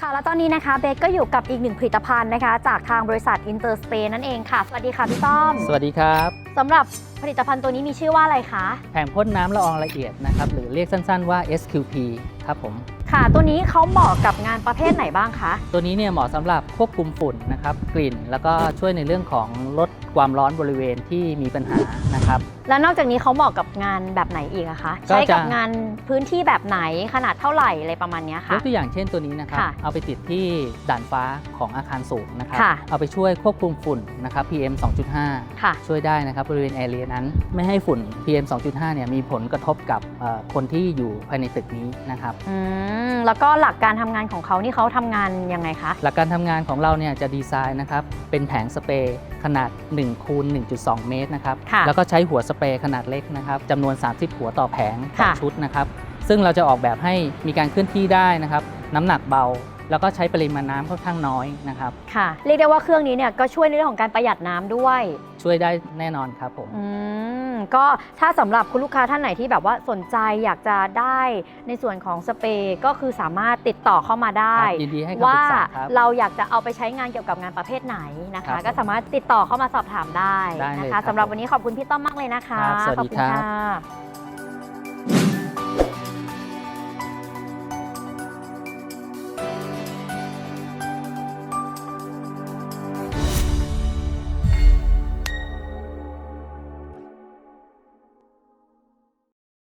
ค่ะ แล้วตอนนี้นะคะเบสก็อยู่กับอีกหนึ่งผลิตภัณฑ์นะคะ จากทางบริษัท Interspace นั่นเองค่ะ สวัสดีค่ะพี่ต้อม สวัสดีครับสำหรับผลิตภัณฑ์ตัวนี้มีชื่อว่าอะไรคะ แผงพ่นน้ำละอองละเอียดนะครับ หรือเรียกสั้นๆว่า SQP ครับผม ค่ะ ตัวนี้เขาเหมาะกับงานประเภทไหนบ้างคะ ตัวนี้เนี่ยเหมาะสำหรับควบคุมฝุ่นนะครับ กลิ่น แล้วก็ช่วยในเรื่องของลดความร้อนบริเวณที่มีปัญหานะครับ แล้วนอกจากนี้เขาเหมาะกับงานแบบไหนอีกอะคะ ก็จะ ใช้กับงานพื้นที่แบบไหนขนาดเท่าไหร่อะไรประมาณเนี้ยยค่ะ กตัวอย่างเช่นตัวนี้นะครับ ค่ะเอาไปติดที่ด่านฟ้าของอาคารสูงนะครับ ค่ะ เอาไปช่วยควบคุมฝุ่นนะครับ PM 2.5 ค่ะ ช่วยได้นะครับบริเวณแอเรียนั้นไม่ให้ฝุ่น PM 2.5 เนี่ยมีผลกระทบกับเอ่อคนที่อยู่ภายในตึกนี้นะครับ อืมแล้วก็หลักการทำงานของเขานี่เขาทำงานยังไงคะ หลักการทำงานของเราเนี่ยจะดีไซน์นะครับ เป็นแผงสเปรย์ขนาด1คูณ1.2 เมตรนะครับ ค่ะ แล้วก็ใช้หัวสเปรย์ขนาดเล็กนะครับจำนวน 30 หัวต่อแผงต่อค่ะ ชุดนะครับ ซึ่งเราจะออกแบบให้มีการเคลื่อนที่ได้นะครับ น้ำหนักเบา แล้วก็ใช้ปริมาณน้ำค่อนข้างน้อยนะครับ ค่ะเรียกได้ว่าเครื่องนี้เนี่ยก็ช่วยในเรื่องของการประหยัดน้ำด้วยช่วยได้แน่นอนครับผม อืมก็ถ้าสำหรับคุณลูกค้าท่านไหนที่แบบว่าสนใจอยากจะได้ในส่วนของสเปรย์ก็คือสามารถติดต่อเข้ามาได้ ครับยินดีให้คำปว่ารึกษาครับเราอยากจะเอาไปใช้งานเกี่ยวกับงานประเภทไหนนะครัคะ บก็สามารถติดต่อเข้ามาสอบถามได้ได้เลยนะครัคะบสำหรับวันนี้ขอบคุณพี่ต้อมมากเลยนะคะครับสวัสดีขอบคุณครับค่ะ